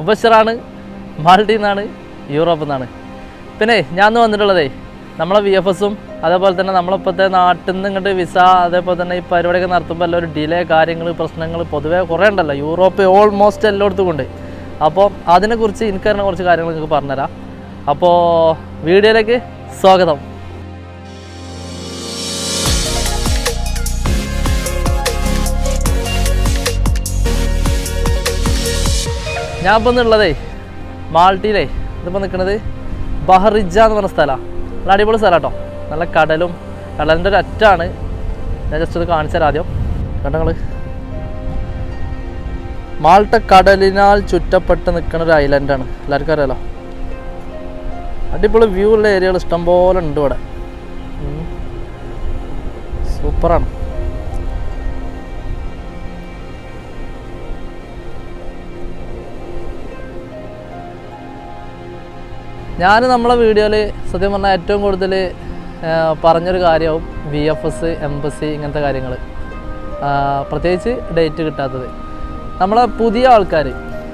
മുബഷറാണ് മാൾട്ടിൽ നിന്നാണ് യൂറോപ്പിൽ നിന്നാണ് പിന്നെ ഞാൻ വന്നിട്ടുള്ളതേ നമ്മളെ വി എഫ് എസും അതേപോലെ തന്നെ നമ്മളിപ്പോഴത്തെ നാട്ടിൽ നിന്ന് ഇങ്ങോട്ട് വിസ അതേപോലെ തന്നെ ഈ പരിപാടിയൊക്കെ നടത്തുമ്പോൾ എല്ലാം ഒരു ഡിലേ കാര്യങ്ങൾ പ്രശ്നങ്ങൾ പൊതുവേ കുറേ ഉണ്ടല്ലോ. യൂറോപ്പ് ഓൾമോസ്റ്റ് എല്ലായിടത്തും കൊണ്ട് അപ്പോൾ അതിനെക്കുറിച്ച് എനിക്കറിയുന്ന കുറച്ച് കാര്യങ്ങൾ നിങ്ങൾക്ക് പറഞ്ഞുതരാം. അപ്പോൾ വീഡിയോയിലേക്ക് സ്വാഗതം. ഞാൻ ഇപ്പം ഉള്ളതേ മാൾട്ടിയിലേ ഇതിപ്പോൾ നിൽക്കുന്നത് ബഹറിജ എന്ന് പറഞ്ഞ സ്ഥലമാണ് നല്ല അടിപൊളി സ്ഥലം കേട്ടോ നല്ല കടലും കടലിന്റെ ഒരു അറ്റാണ്. ഞാൻ ജസ്റ്റ് ഒന്ന് കാണിച്ചാൽ ആദ്യം. കേട്ടോ നിങ്ങൾ മാൾട്ട കടലിനാൽ ചുറ്റപ്പെട്ട് നിൽക്കുന്ന ഒരു ഐലൻഡാണ് എല്ലാവർക്കും അറിയാലോ? അടിപൊളി വ്യൂ ഉള്ള ഏരിയകൾ ഇഷ്ടംപോലെ ഉണ്ട് ഇവിടെ. സൂപ്പറാണ്. ഞാൻ നമ്മളെ വീഡിയോയിൽ സത്യം പറഞ്ഞാൽ ഏറ്റവും കൂടുതൽ പറഞ്ഞൊരു കാര്യമാവും ബി എഫ് എസ് എംബസി ഇങ്ങനത്തെ കാര്യങ്ങൾ പ്രത്യേകിച്ച് ഡേറ്റ് കിട്ടാത്തത്. നമ്മളെ പുതിയ ആൾക്കാർ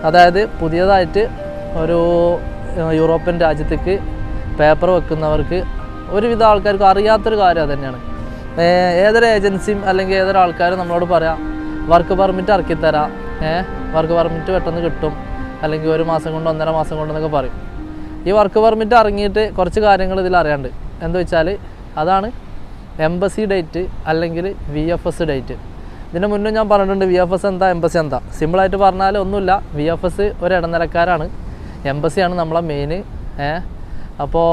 അതായത് പുതിയതായിട്ട് ഒരു യൂറോപ്യൻ രാജ്യത്തേക്ക് പേപ്പർ വെക്കുന്നവർക്ക് ഒരുവിധ ആൾക്കാർക്ക് അറിയാത്തൊരു കാര്യം അത് തന്നെയാണ് ഏതൊരു ഏജൻസിയും അല്ലെങ്കിൽ ഏതൊരു ആൾക്കാരും നമ്മളോട് പറയാം വർക്ക് പെർമിറ്റ് ഇറക്കിത്തരാം ഏഹ് വർക്ക് പെർമിറ്റ് പെട്ടെന്ന് കിട്ടും അല്ലെങ്കിൽ ഒരു മാസം കൊണ്ട് ഒന്നര മാസം കൊണ്ടെന്നൊക്കെ പറയും. ഈ വർക്ക് പെർമിറ്റ് ഇറങ്ങിയിട്ട് കുറച്ച് കാര്യങ്ങൾ ഇതിൽ അറിയാണ്ട്. എന്താ വെച്ചാൽ അതാണ് എംബസി ഡേറ്റ് അല്ലെങ്കിൽ വി എഫ് എസ് ഡേറ്റ്. ഇതിന് മുന്നേ ഞാൻ പറഞ്ഞിട്ടുണ്ട് വി എഫ് എസ് എന്താ എംബസി എന്താ. സിമ്പിളായിട്ട് പറഞ്ഞാൽ ഒന്നുമില്ല. വി എഫ് എസ് ഒരു ഇടനിലക്കാരാണ്. എംബസിയാണ് നമ്മളെ മെയിൻ ഏഹ് അപ്പോൾ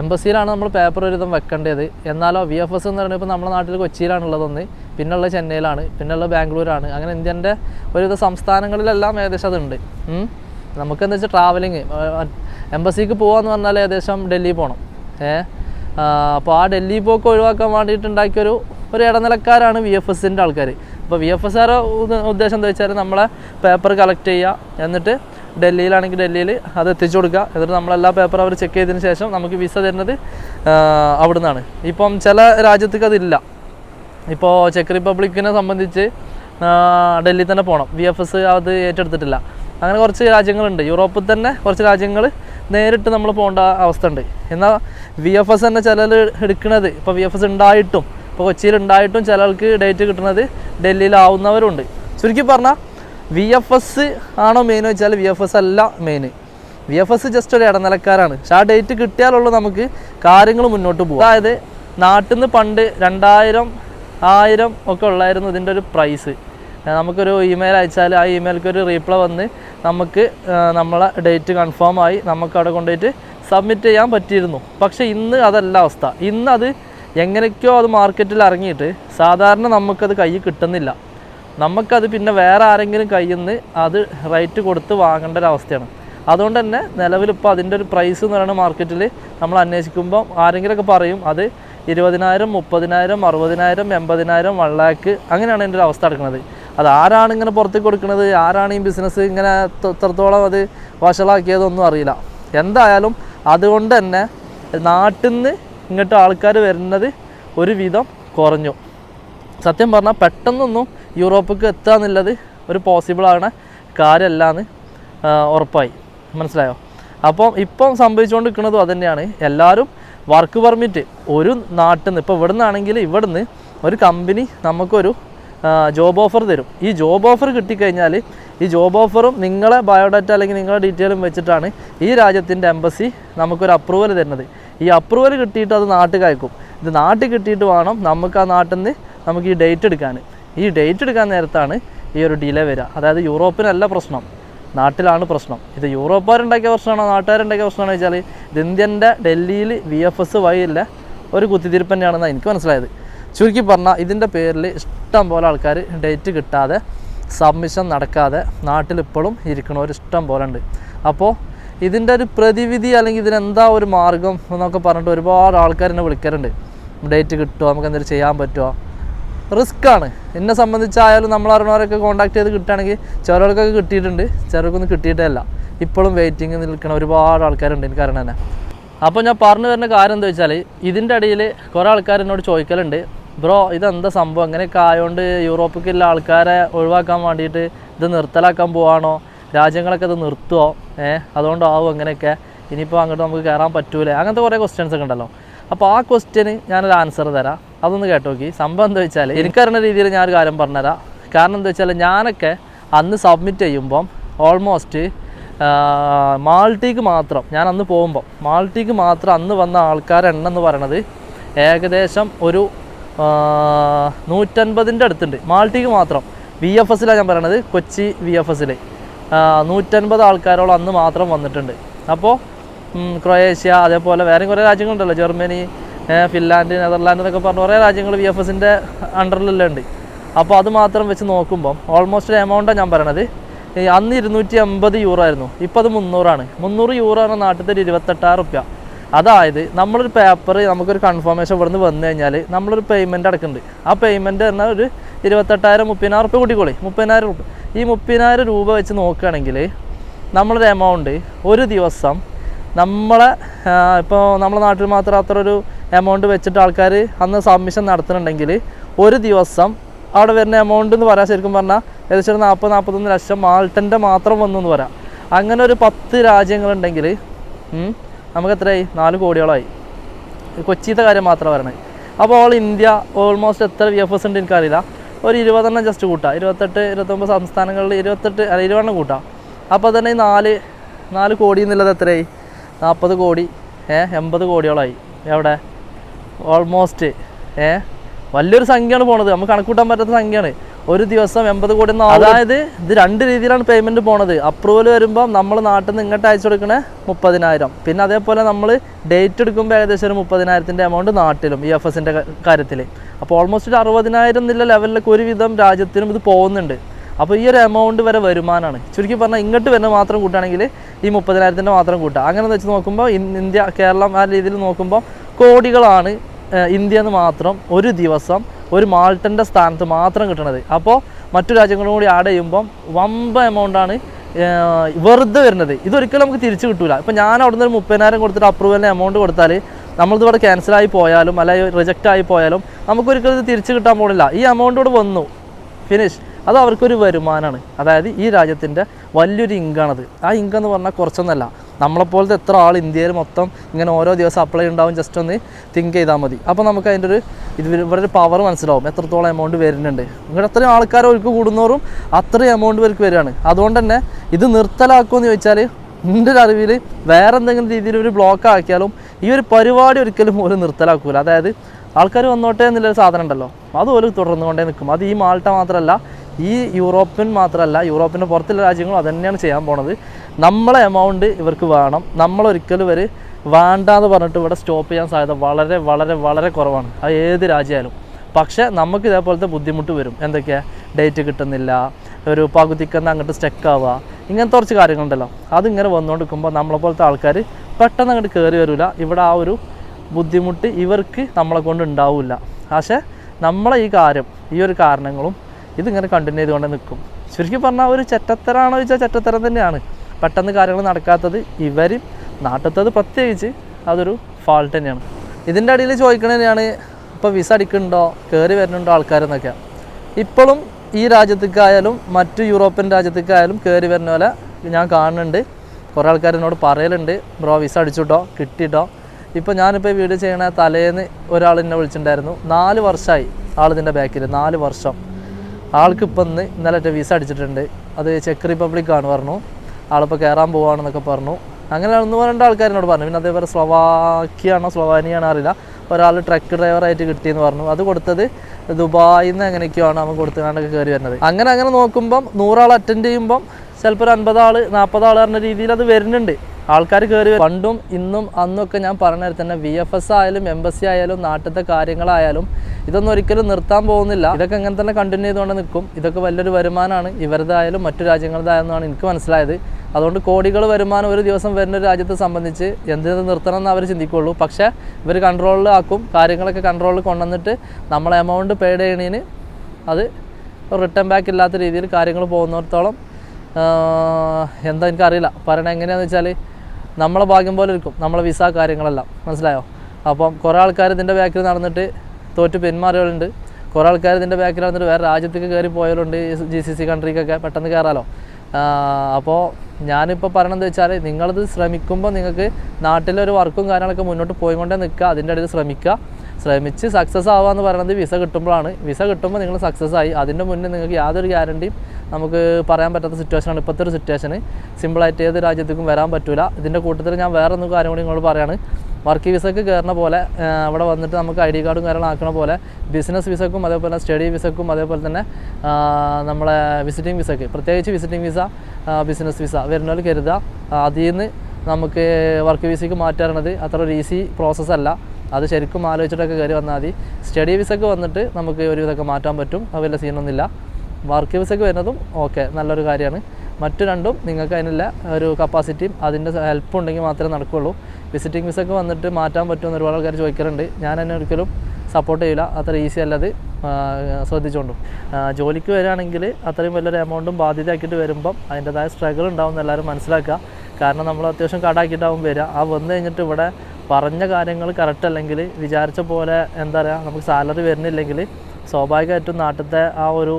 എംബസിയിലാണ് നമ്മൾ പേപ്പർ ഒരു വിധം വെക്കേണ്ടത്. എന്നാലോ വി എഫ് എസ് എന്ന് പറയുന്നത് ഇപ്പോൾ നമ്മുടെ നാട്ടിൽ കൊച്ചിയിലാണുള്ളതൊന്ന്. പിന്നുള്ളത് ചെന്നൈയിലാണ്. പിന്നുള്ളത് ബാംഗ്ലൂരാണ്. അങ്ങനെ ഇന്ത്യന്റെ ഒരുവിധ സംസ്ഥാനങ്ങളിലെല്ലാം ഏകദേശം അതുണ്ട്. നമുക്കെന്താ വെച്ചാൽ ട്രാവലിങ് എംബസിക്ക് പോകാന്ന് പറഞ്ഞാൽ ഏകദേശം ഡൽഹി പോകണം ഏ അപ്പോൾ ആ ഡൽഹി പോക്ക് ഒഴിവാക്കാൻ വേണ്ടിയിട്ടുണ്ടാക്കിയൊരു ഒരു ഇടനിലക്കാരാണ് വി എഫ് എസിന്റെ ആൾക്കാർ അപ്പോൾ വി എഫ് എസ് ഉദ്ദേശം എന്താ വെച്ചാൽ നമ്മളെ പേപ്പർ കളക്ട് ചെയ്യുക എന്നിട്ട് ഡൽഹിയിലാണെങ്കിൽ ഡൽഹിയിൽ അത് എത്തിച്ചു കൊടുക്കുക. എന്നിട്ട് നമ്മളെല്ലാ പേപ്പർ അവർ ചെക്ക് ചെയ്തതിന് ശേഷം നമുക്ക് വിസ തരുന്നത് അവിടെ നിന്നാണ് ഇപ്പം ചില രാജ്യത്തേക്ക് അതില്ല. ഇപ്പോൾ ചെക്ക് റിപ്പബ്ലിക്കിനെ സംബന്ധിച്ച് ഡൽഹി തന്നെ പോകണം വി എഫ് എസ് അത് ഏറ്റെടുത്തിട്ടില്ല. അങ്ങനെ കുറച്ച് രാജ്യങ്ങളുണ്ട്. യൂറോപ്പിൽ തന്നെ കുറച്ച് രാജ്യങ്ങൾ നേരിട്ട് നമ്മൾ പോകേണ്ട അവസ്ഥ ഉണ്ട് എന്നാൽ വി എഫ് എസ് തന്നെ ചിലർ എടുക്കുന്നത് ഇപ്പോൾ വി എഫ് എസ് ഉണ്ടായിട്ടും ഇപ്പോൾ കൊച്ചിയിൽ ഉണ്ടായിട്ടും ചിലർക്ക് ഡേറ്റ് കിട്ടുന്നത് ഡൽഹിയിലാവുന്നവരുണ്ട്. ചുരുക്കി പറഞ്ഞാൽ വി എഫ് എസ് ആണോ മെയിൻ വെച്ചാൽ വി എഫ് എസ് അല്ല main V F S just ഒരു ഇടനിലക്കാരാണ്. പക്ഷെ ആ ഡേറ്റ് കിട്ടിയാലുള്ളൂ നമുക്ക് കാര്യങ്ങൾ മുന്നോട്ട് പോകും അതായത് നാട്ടിൽ നിന്ന് പണ്ട് രണ്ടായിരം ആയിരം ഒക്കെ ഉള്ളായിരുന്നു ഇതിന്റെ ഒരു പ്രൈസ് നമുക്കൊരു ഇമെയിൽ അയച്ചാൽ ആ ഇമെയിൽക്ക് ഒരു റീപ്ലൈ വന്ന് നമുക്ക് നമ്മളെ ഡേറ്റ് കൺഫേം ആയി നമുക്ക് അവിടെ കൊണ്ടുപോയിട്ട് സബ്മിറ്റ് ചെയ്യാൻ പറ്റിയിരുന്നു. പക്ഷേ ഇന്ന് അതല്ല അവസ്ഥ. ഇന്ന് അത് എങ്ങനെയൊക്കെയോ അത് മാർക്കറ്റിൽ ഇറങ്ങിയിട്ട് സാധാരണ നമുക്കത് കൈ കിട്ടുന്നില്ല. നമുക്കത് പിന്നെ വേറെ ആരെങ്കിലും കയ്യിൽ നിന്ന് അത് റേറ്റ് കൊടുത്ത് വാങ്ങേണ്ട ഒരു അവസ്ഥയാണ്. അതുകൊണ്ട് തന്നെ നിലവിലിപ്പോൾ അതിന്റെ ഒരു പ്രൈസ് എന്ന് പറയുന്ന മാർക്കറ്റിൽ നമ്മൾ അന്വേഷിക്കുമ്പോൾ ആരെങ്കിലുമൊക്കെ പറയും അത് ഇരുപതിനായിരം മുപ്പതിനായിരം അറുപതിനായിരം എൺപതിനായിരം വൺ ലാക്ക് അങ്ങനെയാണ് എന്റെ ഒരു അവസ്ഥ നടക്കുന്നത്. അത് ആരാണ് ഇങ്ങനെ പുറത്തേക്ക് കൊടുക്കുന്നത് ആരാണ് ഈ ബിസിനസ് ഇങ്ങനെ എത്രത്തോളം അത് വഷളാക്കിയതൊന്നും അറിയില്ല. എന്തായാലും അതുകൊണ്ട് തന്നെ നാട്ടിൽ നിന്ന് ഇങ്ങോട്ട് ആൾക്കാർ വരുന്നത് ഒരു വിധം കുറഞ്ഞു. സത്യം പറഞ്ഞാൽ പെട്ടെന്നൊന്നും യൂറോപ്പിലേക്ക് എത്തുക എന്നുള്ളത് ഒരു പോസിബിൾ കാര്യമല്ല എന്ന് ഉറപ്പായി. മനസ്സിലായോ? അപ്പം ഇപ്പം സംഭവിച്ചുകൊണ്ട് നിൽക്കുന്നതും അതുതന്നെയാണ് എല്ലാവരും വർക്ക് പെർമിറ്റ് ഒരു നാട്ടിൽ നിന്ന് ഇപ്പോൾ ഇവിടെ നിന്നാണെങ്കിൽ ഇവിടുന്ന് ഒരു കമ്പനി നമുക്കൊരു ജോബ് ഓഫർ തരും. ഈ ജോബ് ഓഫർ കിട്ടിക്കഴിഞ്ഞാൽ ഈ ജോബ് ഓഫറും നിങ്ങളെ ബയോഡാറ്റ അല്ലെങ്കിൽ നിങ്ങളുടെ ഡീറ്റെയിലും വെച്ചിട്ടാണ് ഈ രാജ്യത്തിന്റെ എംബസി നമുക്കൊരു അപ്രൂവൽ തരുന്നത്. ഈ അപ്രൂവൽ കിട്ടിയിട്ട് അത് നാട്ടിൽ അയക്കും. ഇത് നാട്ടിൽ കിട്ടിയിട്ട് വേണം നമുക്ക് ആ നാട്ടിൽ നിന്ന് നമുക്ക് ഈ ഡേറ്റ് എടുക്കാൻ. ഈ ഡേറ്റ് എടുക്കാൻ നേരത്താണ് ഈ ഒരു ഡിലേ വരിക. അതായത് യൂറോപ്പിനല്ല പ്രശ്നം. നാട്ടിലാണ് പ്രശ്നം. ഇത് യൂറോപ്പുകാരുണ്ടാക്കിയ പ്രശ്നമാണോ? നാട്ടുകാരുണ്ടാക്കിയ പ്രശ്നമാണോ വെച്ചാൽ ഇത് ഇന്ത്യന്റെ ഡൽഹിയിൽ വി എഫ് എസ് ഇല്ല ഒരു കുത്തിത്തിരിപ്പ് തന്നെയാണെന്നാണ് എനിക്ക് മനസ്സിലായത്. ചുരുക്കി പറഞ്ഞാൽ ഇതിന്റെ പേരിൽ ഇഷ്ടം പോലെ ആൾക്കാർ ഡേറ്റ് കിട്ടാതെ സബ്മിഷൻ നടക്കാതെ നാട്ടിൽ നാട്ടിലിപ്പോഴും ഇരിക്കണവർ ഇഷ്ടം പോലെ ഉണ്ട്. അപ്പോൾ ഇതിന്റെ ഒരു പ്രതിവിധി അല്ലെങ്കിൽ ഇതിനെന്താ ഒരു മാർഗം എന്നൊക്കെ പറഞ്ഞിട്ട് ഒരുപാട് ആൾക്കാർ എന്നെ വിളിക്കാറുണ്ട്. ഡേറ്റ് കിട്ടുമോ നമുക്ക് എന്തെങ്കിലും ചെയ്യാൻ പറ്റുമോ റിസ്ക് ആണ്. എന്നെ സംബന്ധിച്ചായാലും നമ്മൾ അറിയണവരൊക്കെ കോൺടാക്ട് ചെയ്ത് കിട്ടുകയാണെങ്കിൽ ചിലർക്കൊക്കെ കിട്ടിയിട്ടുണ്ട്. ചിലർക്കൊന്നും കിട്ടിയിട്ടേ അല്ല ഇപ്പോഴും വെയിറ്റിംഗ് നിൽക്കുന്ന ഒരുപാട് ആൾക്കാരുണ്ട് എനിക്ക് അറിയണ തന്നെ. അപ്പോൾ ഞാൻ പറഞ്ഞു വരുന്ന കാര്യം എന്താ വെച്ചാൽ ഇതിന്റെ ഇടയിൽ കുറേ ആൾക്കാർ എന്നോട് ചോദിക്കലുണ്ട്. ബ്രോ ഇതെന്താ സംഭവം? എങ്ങനെയൊക്കെ ആയതുകൊണ്ട് യൂറോപ്പിലേക്കുള്ള ആൾക്കാരെ ഒഴിവാക്കാൻ വേണ്ടിയിട്ട് ഇത് നിർത്തലാക്കാൻ പോവാണോ? രാജ്യങ്ങളൊക്കെ ഇത് നിർത്തുമോ ഏഹ് അതുകൊണ്ടാവും അങ്ങനെയൊക്കെ ഇനിയിപ്പോൾ അങ്ങോട്ട് നമുക്ക് കയറാൻ പറ്റൂലേ? അങ്ങനത്തെ കുറേ ക്വസ്റ്റ്യൻസ് ഒക്കെ ഉണ്ടല്ലോ. അപ്പോൾ ആ ക്വസ്റ്റ്യന് ഞാനൊരു ആൻസർ തരാം. അതൊന്ന് കേട്ടോ നോക്കി. സംഭവം എന്താ വെച്ചാൽ എനിക്കറിയുന്ന രീതിയിൽ ഞാനൊരു കാര്യം പറഞ്ഞുതരാം. കാരണം എന്താ വെച്ചാൽ ഞാനൊക്കെ അന്ന് സബ്മിറ്റ് ചെയ്യുമ്പം ഓൾമോസ്റ്റ് മാൾട്ടിക്ക് മാത്രം ഞാൻ അന്ന് പോകുമ്പോൾ മാൾട്ടിക്ക് മാത്രം അന്ന് വന്ന ആൾക്കാരുടെ എണ്ണം എന്ന് പറയണത് ഏകദേശം ഒരു നൂറ്റൻപതിന്റെ അടുത്തുണ്ട്. മാൾട്ടിക്ക് മാത്രം. വി എഫ് എസിലാണ് ഞാൻ പറയണത്. കൊച്ചി വി എഫ് എസിൽ നൂറ്റൻപത് ആൾക്കാരോളം അന്ന് മാത്രം വന്നിട്ടുണ്ട്. അപ്പോൾ ക്രൊയേഷ്യ അതേപോലെ വേറെ കുറേ രാജ്യങ്ങളുണ്ടല്ലോ. ജർമ്മനി ഫിൻലാൻഡ് നെതർലാൻഡ് എന്നൊക്കെ പറഞ്ഞ കുറേ രാജ്യങ്ങൾ വി എഫ് എസിന്റെ അണ്ടറിലെല്ലാം ഉണ്ട്. അപ്പോൾ അത് മാത്രം വെച്ച് നോക്കുമ്പം ഓൾമോസ്റ്റ് ഒരു എമൗണ്ടാണ് ഞാൻ പറയണത്. അന്ന് ഇരുന്നൂറ്റി അമ്പത് യൂറോ ആയിരുന്നു. ഇപ്പോൾ അത് മുന്നൂറാണ്. മുന്നൂറ് യൂറോ ആണ് നാട്ടിൽ ഒരു ഇരുപത്തെട്ടായിരം റുപ്യ. അതായത് നമ്മളൊരു പേപ്പർ നമുക്കൊരു കൺഫർമേഷൻ ഇവിടുന്ന് വന്നു കഴിഞ്ഞാൽ നമ്മളൊരു പേയ്മെന്റ് അടക്കുന്നുണ്ട്. ആ പേയ്മെന്റ് പറഞ്ഞാൽ ഒരു ഇരുപത്തെട്ടായിരം മുപ്പതിനായിരം റുപ്യ കൂട്ടിക്കോളി. മുപ്പതിനായിരം റുപ്യ ഈ മുപ്പതിനായിരം രൂപ വെച്ച് നോക്കുകയാണെങ്കിൽ നമ്മളൊരു എമൗണ്ട് ഒരു ദിവസം നമ്മളെ ഇപ്പോൾ നമ്മുടെ നാട്ടിൽ മാത്രം അത്ര ഒരു എമൗണ്ട് വെച്ചിട്ട് ആൾക്കാർ അന്ന് സബ്മിഷൻ നടത്തുന്നുണ്ടെങ്കിൽ ഒരു ദിവസം അവിടെ വരുന്ന എമൗണ്ട് എന്ന് പറയാൻ ശരിക്കും പറഞ്ഞാൽ ഏകദേശം ഒരു നാൽപ്പത് നാൽപ്പത്തൊന്ന് ലക്ഷം മാൾട്ടന്റെ മാത്രം വന്നു എന്ന് പറയാം. അങ്ങനെ ഒരു പത്ത് രാജ്യങ്ങളുണ്ടെങ്കിൽ നമുക്ക് എത്രയായി നാല് കോടിയോളമായി. കൊച്ചിയിലത്തെ കാര്യം മാത്രം പറയണേ. അപ്പോൾ ഓൾ ഇന്ത്യ ഓൾമോസ്റ്റ് എത്ര വി എഫ് എസ് ഉണ്ട് എനിക്കറിയില്ല. ഒരു ഇരുപതെണ്ണം ജസ്റ്റ് കൂട്ടാം. ഇരുപത്തെട്ട് ഇരുപത്തൊമ്പത് സംസ്ഥാനങ്ങളിൽ ഇരുപത്തെട്ട് അല്ല ഇരുപതെണ്ണം കൂട്ടാം. അപ്പോൾ തന്നെ നാല് നാല് കോടി എന്നുള്ളത് എത്രയായി? നാൽപ്പത് കോടി. ഏ എൺപത് കോടിയോളമായി. എവിടെ? ഓൾമോസ്റ്റ് ഏ വലിയൊരു സംഖ്യയാണ് പോണത്. നമുക്ക് കണക്കൂട്ടാൻ പറ്റാത്ത സംഖ്യയാണ്. ഒരു ദിവസം എൺപത് കോടി അതായത് ഇത് രണ്ട് രീതിയിലാണ് പേയ്മെന്റ് പോണത്. അപ്രൂവൽ വരുമ്പോൾ നമ്മൾ നാട്ടിൽ നിന്ന് ഇങ്ങോട്ട് അയച്ചു കൊടുക്കണേ മുപ്പതിനായിരം. പിന്നെ അതേപോലെ നമ്മൾ ഡേറ്റ് എടുക്കുമ്പോൾ ഏകദേശം ഒരു മുപ്പതിനായിരത്തിന്റെ എമൗണ്ട് നാട്ടിലും ഇ എഫ് എസിന്റെ കാര്യത്തിൽ അപ്പോൾ ഓൾമോസ്റ്റ് ഒരു അറുപതിനായിരം എന്നുള്ള ലെവലിലൊക്കെ ഒരുവിധം രാജ്യത്തിനും ഇത് പോകുന്നുണ്ട്. അപ്പോൾ ഈ ഒരു എമൗണ്ട് വരെ വരുമാനമാണ് ചുരുക്കി പറഞ്ഞാൽ ഇങ്ങോട്ട് വരുന്ന മാത്രം കൂട്ടുകയാണെങ്കിൽ ഈ മുപ്പതിനായിരത്തിന്റെ മാത്രം കൂട്ടുക അങ്ങനെ വെച്ച് നോക്കുമ്പോൾ ഇന്ത്യ കേരളം ആ രീതിയിൽ നോക്കുമ്പോൾ കോടികളാണ് ഇന്ത്യ എന്ന് മാത്രം ഒരു ദിവസം ഒരു മാൾട്ടന്റെ സ്ഥാനത്ത് മാത്രം കിട്ടണത്. അപ്പോൾ മറ്റു രാജ്യങ്ങളും കൂടി ആഡ് ചെയ്യുമ്പം വമ്പ എമൗണ്ടാണ് വെറുതെ വരുന്നത്. ഇതൊരിക്കലും നമുക്ക് തിരിച്ചു കിട്ടില്ല ഇപ്പം ഞാൻ അവിടുന്ന് ഒരു മുപ്പതിനായിരം കൊടുത്തിട്ട് അപ്രൂവലിന് എമൗണ്ട് കൊടുത്താൽ നമ്മളിത് ഇവിടെ ക്യാൻസൽ ആയി പോയാലും അല്ലെങ്കിൽ റിജക്റ്റ് ആയി പോയാലും നമുക്കൊരിക്കലും ഇത് തിരിച്ചു കിട്ടാൻ പോകുന്നില്ല ഈ എമൗണ്ട് ഇവിടെ വന്നു. ഫിനിഷ് അത് അവർക്കൊരു വരുമാനമാണ് അതായത് ഈ രാജ്യത്തിന്റെ വലിയൊരു ഇങ്കാണത് ആ എന്ന് പറഞ്ഞാൽ കുറച്ചൊന്നല്ല നമ്മളെപ്പോലത്തെ എത്ര ആൾ ഇന്ത്യയിൽ മൊത്തം ഇങ്ങനെ ഓരോ ദിവസം അപ്ലൈ ഉണ്ടാവും ജസ്റ്റ് ഒന്ന് തിങ്ക് ചെയ്താൽ മതി. അപ്പോൾ നമുക്ക് അതിന്റെ ഒരു ഇത് ഇവിടെ ഒരു പവർ മനസ്സിലാവും. എത്രത്തോളം എമൗണ്ട് വരുന്നുണ്ട്. ഇവിടെ അത്രയും ആൾക്കാർ അവർക്ക് കൂടുന്നോറും അത്രയും എമൗണ്ട് ഇവർക്ക് വരികയാണ് അതുകൊണ്ട് തന്നെ ഇത് നിർത്തലാക്കുമെന്ന് ചോദിച്ചാൽ എന്റെ ഒരു അറിവിൽ വേറെ എന്തെങ്കിലും രീതിയിൽ ഒരു ബ്ലോക്ക് ആക്കിയാലും ഈ ഒരു പരിപാടി ഒരിക്കലും ഒരു നിർത്തലാക്കൂല. അതായത് ആൾക്കാർ വന്നോട്ടേ എന്നുള്ളൊരു സാധനം ഉണ്ടല്ലോ. അതുപോലെ തുടർന്നുകൊണ്ടേ നിൽക്കും അത് ഈ മാൾട്ട മാത്രമല്ല ഈ യൂറോപ്യൻ മാത്രമല്ല യൂറോപ്പിന്റെ പുറത്തുള്ള രാജ്യങ്ങളും അത് തന്നെയാണ് ചെയ്യാൻ പോണത്. നമ്മളെ എമൗണ്ട് ഇവർക്ക് വേണം. നമ്മളൊരിക്കലും ഇവർ വേണ്ടാന്ന് പറഞ്ഞിട്ട് ഇവിടെ സ്റ്റോപ്പ് ചെയ്യാൻ സാധ്യത വളരെ വളരെ വളരെ കുറവാണ്. അത് ഏത് രാജ്യമായാലും പക്ഷേ നമുക്ക് ഇതേപോലത്തെ ബുദ്ധിമുട്ട് വരും. എന്തൊക്കെയാ? ഡേറ്റ് കിട്ടുന്നില്ല ഒരു പകുതിക്കെന്ന് അങ്ങോട്ട് സ്റ്റക്ക് ആവുക ഇങ്ങനത്തെ കുറച്ച് കാര്യങ്ങളുണ്ടല്ലോ. അതിങ്ങനെ വന്നുകൊണ്ടിരിക്കുമ്പോൾ നമ്മളെപ്പോലത്തെ ആൾക്കാർ പെട്ടെന്ന് അങ്ങോട്ട് കയറി വരില്ല ഇവിടെ ആ ഒരു ബുദ്ധിമുട്ട് ഇവർക്ക് നമ്മളെ കൊണ്ട് ഉണ്ടാവില്ല പക്ഷേ നമ്മളെ ഈ കാര്യം ഈ ഒരു കാരണങ്ങളും ഇതിങ്ങനെ കണ്ടിന്യൂ ചെയ്തുകൊണ്ട് നിൽക്കും. ശരിക്കും പറഞ്ഞാൽ ഒരു ചെറ്റത്തരാണോ ചോദിച്ചാൽ ചെറ്റത്തരം തന്നെയാണ്. പെട്ടെന്ന് കാര്യങ്ങൾ നടക്കാത്തത് ഇവരും നാട്ടത്തത് പ്രത്യേകിച്ച് അതൊരു ഫാൾട്ട് തന്നെയാണ്. ഇതിന്റെ അടിയിൽ ചോദിക്കണതന്നെയാണ് ഇപ്പോൾ വിസ അടിക്കുന്നുണ്ടോ? കയറി വരുന്നുണ്ടോ ആൾക്കാരെന്നൊക്കെ. ഇപ്പോഴും ഈ രാജ്യത്തേക്കായാലും മറ്റു യൂറോപ്യൻ രാജ്യത്തേക്കായാലും കയറി വരുന്ന പോലെ ഞാൻ കാണുന്നുണ്ട്. കുറേ ആൾക്കാർ എന്നോട് പറയലുണ്ട് ബ്രോ വിസ അടിച്ചുട്ടോ കിട്ടിയിട്ടോ ഇപ്പോൾ ഞാനിപ്പോൾ വീഡിയോ ചെയ്യണ തലേന്ന് ഒരാൾ എന്നെ വിളിച്ചിട്ടുണ്ടായിരുന്നു. നാല് വർഷമായി ആളിതിന്റെ ബാക്കിൽ നാല് വർഷം. ആൾക്ക് ഇപ്പം ഇന്ന് ഇന്നലെ വിസ അടിച്ചിട്ടുണ്ട്. അത് ചെക്ക് റിപ്പബ്ലിക് ആണ് പറഞ്ഞു. ആളിപ്പോൾ കയറാൻ പോവാണെന്നൊക്കെ പറഞ്ഞു. അങ്ങനെ ഒന്ന് രണ്ട് ആൾക്കാരിനോട് പറഞ്ഞു. പിന്നെ അതേപോലെ സ്ലൊവാക്കിയാണോ സ്ലൊവാനിയാണോ അറിയില്ല. ഒരാൾ ട്രക്ക് ഡ്രൈവറായിട്ട് കിട്ടിയെന്ന് പറഞ്ഞു. അത് കൊടുത്തത് ദുബായിൽ നിന്ന് എങ്ങനെയൊക്കെയാണ് അവൻ കൊടുത്തുകൊണ്ടൊക്കെ കയറി വരുന്നത്. അങ്ങനെ അങ്ങനെ നോക്കുമ്പം നൂറാൾ അറ്റൻഡ് ചെയ്യുമ്പം ചിലപ്പോൾ ഒരു അൻപതാൾ നാൽപ്പതാൾ പറഞ്ഞ രീതിയിൽ അത് വരുന്നുണ്ട്. ആൾക്കാർ കയറി. പണ്ടും ഇന്നും അന്നൊക്കെ ഞാൻ പറഞ്ഞ തന്നെ വി എഫ് എസ് ആയാലും എംബസി ആയാലും നാട്ടിലത്തെ കാര്യങ്ങളായാലും ഇതൊന്നും ഒരിക്കലും നിർത്താൻ പോകുന്നില്ല. ഇതൊക്കെ ഇങ്ങനെ തന്നെ കണ്ടിന്യൂ ചെയ്തുകൊണ്ട് നിൽക്കും. ഇതൊക്കെ വലിയൊരു വരുമാനമാണ്. ഇവരുടേതായാലും മറ്റു രാജ്യങ്ങളുടേതായെന്നാണ് എനിക്ക് മനസ്സിലായത്. അതുകൊണ്ട് കോടികൾ വരുമാനം ഒരു ദിവസം വരുന്ന ഒരു രാജ്യത്തെ സംബന്ധിച്ച് എന്തിനത് നിർത്തണം എന്ന് അവർ ചിന്തിക്കുള്ളൂ. പക്ഷേ ഇവർ കൺട്രോളിൽ ആക്കും. കാര്യങ്ങളൊക്കെ കൺട്രോളിൽ കൊണ്ടുവന്നിട്ട് നമ്മളെ എമൗണ്ട് പെയ്ഡ് ചെയ്യണതിന് അത് റിട്ടേൺ ബാക്ക് ഇല്ലാത്ത രീതിയിൽ കാര്യങ്ങൾ പോകുന്നിടത്തോളം എന്താ എനിക്കറിയില്ല. പറയണത് എങ്ങനെയാണെന്ന് വെച്ചാൽ നമ്മളെ ഭാഗ്യം പോലെ ഇരിക്കും. നമ്മളെ വിസ കാര്യങ്ങളെല്ലാം. മനസ്സിലായോ? അപ്പം കുറേ ആൾക്കാർ ഇതിന്റെ ബാക്കിൽ നടന്നിട്ട് തോറ്റ് പിന്മാറിയവരുണ്ട് കുറേ ആൾക്കാർ ഇതിന്റെ ബാക്കിൽ വന്നിട്ട് വേറെ രാജ്യത്തേക്ക് കയറി പോയവരുണ്ട് ജി സി സി കൺട്രിക്കൊക്കെ പെട്ടെന്ന് കയറാലോ അപ്പോൾ ഞാനിപ്പോൾ പറയണമെന്ന് വെച്ചാൽ നിങ്ങളത് ശ്രമിക്കുമ്പോൾ നിങ്ങൾക്ക് നാട്ടിലൊരു വർക്കും കാര്യങ്ങളൊക്കെ മുന്നോട്ട് പോയിക്കൊണ്ടേ നിൽക്കുക. അതിന്റെ ഇടയിൽ ശ്രമിക്കുക. ശ്രമിച്ച് സക്സസ് ആവുക എന്ന് പറയുന്നത് വിസ കിട്ടുമ്പോഴാണ്. വിസ കിട്ടുമ്പോൾ നിങ്ങൾ സക്സസ് ആയി. അതിന്റെ മുന്നേ നിങ്ങൾക്ക് യാതൊരു ഗ്യാരണ്ടിയും നമുക്ക് പറയാൻ പറ്റാത്ത സിറ്റുവേഷനാണ് ഇപ്പോഴത്തെ ഒരു സിറ്റുവേഷന് സിമ്പിളായിട്ട് ഏത് രാജ്യത്തേക്കും വരാൻ പറ്റില്ല ഇതിന്റെ കൂട്ടത്തിൽ ഞാൻ വേറെ ഒന്നും കാര്യം കൂടി നിങ്ങളോട് പറയാണ്. വർക്ക് വിസക്ക് കയറുന്ന പോലെ അവിടെ വന്നിട്ട് നമുക്ക് ഐ ഡി കാർഡും കാര്യങ്ങളും ആക്കണ പോലെ ബിസിനസ് വിസയ്ക്കും അതേപോലെ സ്റ്റഡി വിസയ്ക്കും അതേപോലെ തന്നെ നമ്മളെ വിസിറ്റിംഗ് വിസയ്ക്ക് പ്രത്യേകിച്ച് വിസിറ്റിംഗ് വിസ ബിസിനസ് വിസ വരുന്നവർ കരുതുക. അതിൽ നിന്ന് നമുക്ക് വർക്ക് വിസയ്ക്ക് മാറ്റാറുള്ളത് അത്ര ഒരു ഈസി പ്രോസസ്സല്ല അത് ശരിക്കും ആലോചിച്ചിട്ടൊക്കെ കയറി വന്നാൽ മതി. സ്റ്റഡി വിസയ്ക്ക് വന്നിട്ട് നമുക്ക് ഒരു വിധമൊക്കെ മാറ്റാൻ പറ്റും. വലിയ സീനൊന്നുമില്ല വർക്ക് വിസക്ക് വരുന്നതും ഓക്കെ നല്ലൊരു കാര്യമാണ്. മറ്റു രണ്ടും നിങ്ങൾക്ക് അതിനുള്ള ഒരു കപ്പാസിറ്റിയും അതിന്റെ ഹെൽപ്പ് ഉണ്ടെങ്കിൽ മാത്രമേ നടക്കുകയുള്ളൂ വിസിറ്റിംഗ് വിസൊക്കെ വന്നിട്ട് മാറ്റാൻ പറ്റുമെന്ന് ഒരുപാട് ആൾക്കാർ ചോദിക്കാറുണ്ട്. ഞാൻ എന്നെ ഒരിക്കലും സപ്പോർട്ട് ചെയ്യില്ല. അത്ര ഈസി അല്ലത് ശ്രദ്ധിച്ചുകൊണ്ടും ജോലിക്ക് വരികയാണെങ്കിൽ അത്രയും വലിയൊരു എമൗണ്ടും ബാധ്യതയാക്കിയിട്ട് വരുമ്പം അതിന്റെതായ സ്ട്രഗിൾ ഉണ്ടാവും എല്ലാവരും മനസ്സിലാക്കുക. കാരണം നമ്മൾ അത്യാവശ്യം കടാക്കിയിട്ടാവും വരിക. ആ വന്നു കഴിഞ്ഞിട്ട് ഇവിടെ പറഞ്ഞ കാര്യങ്ങൾ കറക്റ്റ് അല്ലെങ്കിൽ വിചാരിച്ച പോലെ എന്താ പറയുക നമുക്ക് സാലറി വരുന്നില്ലെങ്കിൽ സ്വാഭാവികമായിട്ടും നാട്ടിലത്തെ ആ ഒരു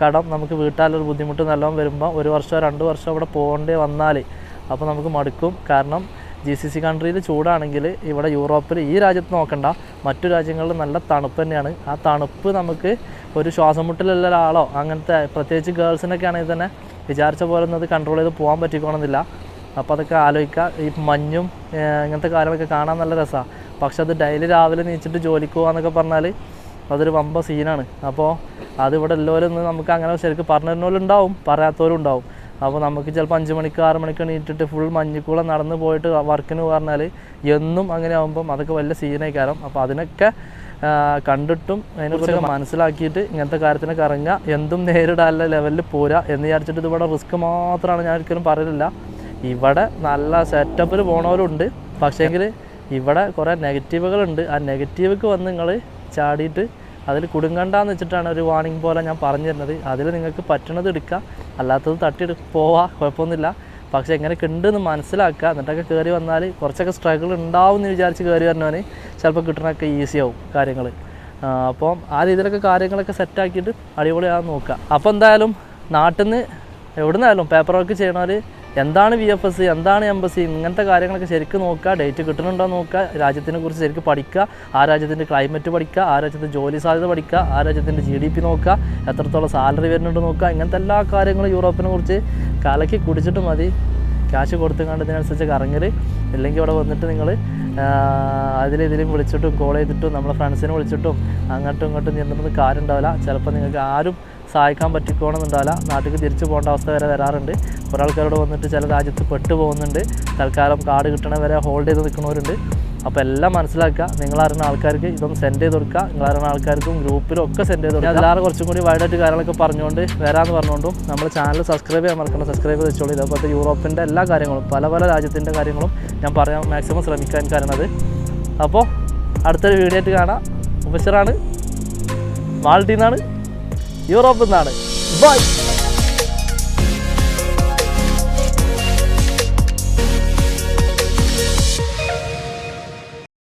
കടം നമുക്ക് വീട്ടാലൊരു ബുദ്ധിമുട്ട് നല്ലോണം വരുമ്പോൾ ഒരു വർഷമോ രണ്ട് വർഷമോ അവിടെ പോകേണ്ടി വന്നാൽ അപ്പോൾ നമുക്ക് മടുക്കും. കാരണം ജി സി സി കൺട്രിയിൽ ചൂടാണെങ്കിൽ ഇവിടെ യൂറോപ്പിൽ ഈ രാജ്യത്ത് നോക്കണ്ട. മറ്റു രാജ്യങ്ങളിൽ നല്ല തണുപ്പ് തന്നെയാണ്. ആ തണുപ്പ് നമുക്ക് ഒരു ശ്വാസം മുട്ടലുള്ള ഒരാളോ അങ്ങനത്തെ പ്രത്യേകിച്ച് ഗേൾസിനൊക്കെ ആണെങ്കിൽ തന്നെ വിചാരിച്ച പോലെ ഒന്നും അത് കൺട്രോൾ ചെയ്ത് പോകാൻ പറ്റിക്കോണമെന്നില്ല അപ്പോൾ അതൊക്കെ ആലോചിക്കുക. ഈ മഞ്ഞും ഇങ്ങനത്തെ കാര്യങ്ങളൊക്കെ കാണാൻ നല്ല രസമാണ് പക്ഷെ അത് ഡെയിലി രാവിലെ നീച്ചിട്ട് ജോലിക്ക് പോകാന്നൊക്കെ പറഞ്ഞാൽ അതൊരു വമ്പ സീനാണ്. അപ്പോൾ അതിവിടെ എല്ലാവരും ഒന്ന് നമുക്ക് അങ്ങനെ ശരിക്കും പറഞ്ഞിരുന്നവരും ഉണ്ടാവും പറയാത്തവരും ഉണ്ടാവും അപ്പോൾ നമുക്ക് ചിലപ്പോൾ അഞ്ച് മണിക്ക് ആറ് മണിക്ക് എണീറ്റിട്ട് ഫുൾ മഞ്ഞിക്കൂടെ നടന്ന് പോയിട്ട് വർക്കിന് പറഞ്ഞാൽ എന്നും അങ്ങനെ ആകുമ്പം അതൊക്കെ വലിയ സീനായി കാരണം അപ്പോൾ അതിനൊക്കെ കണ്ടിട്ടും അതിനെക്കുറിച്ചൊക്കെ മനസ്സിലാക്കിയിട്ട് ഇങ്ങനത്തെ കാര്യത്തിനൊക്കെ ഇറങ്ങുക എന്തും നേരിടാനുള്ള ലെവലിൽ പോരാ എന്ന് വിചാരിച്ചിട്ട് ഇതിവിടെ റിസ്ക് മാത്രമാണ് ഞാൻ ഒരിക്കലും പറയുന്നില്ല ഇവിടെ നല്ല സെറ്റപ്പിൽ പോണവരുണ്ട്. പക്ഷേങ്കിൽ ഇവിടെ കുറേ നെഗറ്റീവുകളുണ്ട് ആ നെഗറ്റീവ്ക്ക് വന്ന് നിങ്ങൾ ചാടിയിട്ട് അതിൽ കുടുങ്ങണ്ടെന്ന് വെച്ചിട്ടാണ് ഒരു വാണിംഗ് പോലെ ഞാൻ പറഞ്ഞു തരുന്നത് അതിൽ നിങ്ങൾക്ക് പറ്റണത് എടുക്കുക അല്ലാത്തത് തട്ടി പോവാ കുഴപ്പമൊന്നുമില്ല. പക്ഷെ എങ്ങനെയൊക്കെ ഉണ്ടെന്ന് മനസ്സിലാക്കുക. എന്നിട്ടൊക്കെ കയറി വന്നാൽ കുറച്ചൊക്കെ സ്ട്രഗിൾ ഉണ്ടാവും എന്ന് വിചാരിച്ച് കയറി വരണവന് ചിലപ്പോൾ കിട്ടണമൊക്കെ ഈസി ആവും കാര്യങ്ങൾ. അപ്പോൾ ആ രീതിയിലൊക്കെ കാര്യങ്ങളൊക്കെ സെറ്റാക്കിയിട്ട് അടിപൊളിയാകാൻ നോക്കുക. അപ്പോൾ എന്തായാലും നാട്ടിൽ നിന്ന് എവിടെ നിന്നായാലും പേപ്പർ വർക്ക് ചെയ്യണവർ എന്താണ് വി എഫ് എസ് എന്താണ് എംബസി ഇങ്ങനത്തെ കാര്യങ്ങളൊക്കെ ശരിക്കും നോക്കുക ഡേറ്റ് കിട്ടുന്നുണ്ടോ നോക്കുക രാജ്യത്തിനെ കുറിച്ച് ശരിക്കും പഠിക്കുക ആ രാജ്യത്തിന്റെ ക്ലൈമറ്റ് പഠിക്കുക ആ രാജ്യത്തിന്റെ ജോലി സാധ്യത പഠിക്കുക ആ രാജ്യത്തിന്റെ ജി ഡി പി നോക്കുക എത്രത്തോളം സാലറി വരുന്നുണ്ട് നോക്കുക ഇങ്ങനത്തെ എല്ലാ കാര്യങ്ങളും യൂറോപ്പിനെ കുറിച്ച് കലക്കി കുടിച്ചിട്ട് മതി. ക്യാഷ് കൊടുത്തു ഇതിനനുസരിച്ച് കറങ്ങൽ ഇല്ലെങ്കിൽ ഇവിടെ വന്നിട്ട് നിങ്ങൾ അതിലിതിലും വിളിച്ചിട്ടും കോൾ ചെയ്തിട്ടും നമ്മളെ ഫ്രണ്ട്സിനെ വിളിച്ചിട്ടും അങ്ങോട്ടും ഇങ്ങോട്ടും നിന്നിട്ടൊന്നും കാര്യം ഉണ്ടാവില്ല ചിലപ്പോൾ നിങ്ങൾക്ക് ആരും സഹായിക്കാൻ പറ്റിക്കോണമെന്നുണ്ടാവില്ല. നാട്ടിലേക്ക് തിരിച്ചു പോകേണ്ട അവസ്ഥ വരെ വരാറുണ്ട്. കുറേ ആൾക്കാരോട് വന്നിട്ട് ചില രാജ്യത്ത് പെട്ടുപോകുന്നുണ്ട്. തൽക്കാലം കാർഡ് കിട്ടണ വരെ ഹോൾഡ് ചെയ്ത് നിൽക്കുന്നവരുണ്ട്. അപ്പോൾ എല്ലാം മനസ്സിലാക്കുക. നിങ്ങളറിയുന്ന ആൾക്കാർക്ക് ഇതൊന്ന് സെൻഡ് ചെയ്ത് കൊടുക്കുക. നിങ്ങളറിയുന്ന ആൾക്കാർക്കും ഗ്രൂപ്പിലും ഒക്കെ സെൻഡ് ചെയ്ത് കൊടുക്കുക. എല്ലാവരും കുറച്ചും കൂടി വൈഡായിട്ട് കാര്യങ്ങളൊക്കെ പറഞ്ഞുകൊണ്ട് വരാമെന്ന് പറഞ്ഞുകൊണ്ടും നമ്മൾ ചാനൽ സബ്സ്ക്രൈബ് ചെയ്യാൻ മറക്കണം സബ്സ്ക്രൈബ് ചെയ്ത് വെച്ചോളൂ ഇതേപോലത്തെ യൂറോപ്പിന്റെ എല്ലാ കാര്യങ്ങളും പല പല രാജ്യത്തിന്റെ കാര്യങ്ങളും ഞാൻ പറയാൻ മാക്സിമം ശ്രമിക്കാൻ കാരണം അത് അപ്പോൾ അടുത്തൊരു വീഡിയോ ആയിട്ട് കാണാം. ഉപശറാണ് മാൾട്ടിൽ നിന്നാണ് യൂറോപ്പിൽ നിന്നാണ്. ബൈ.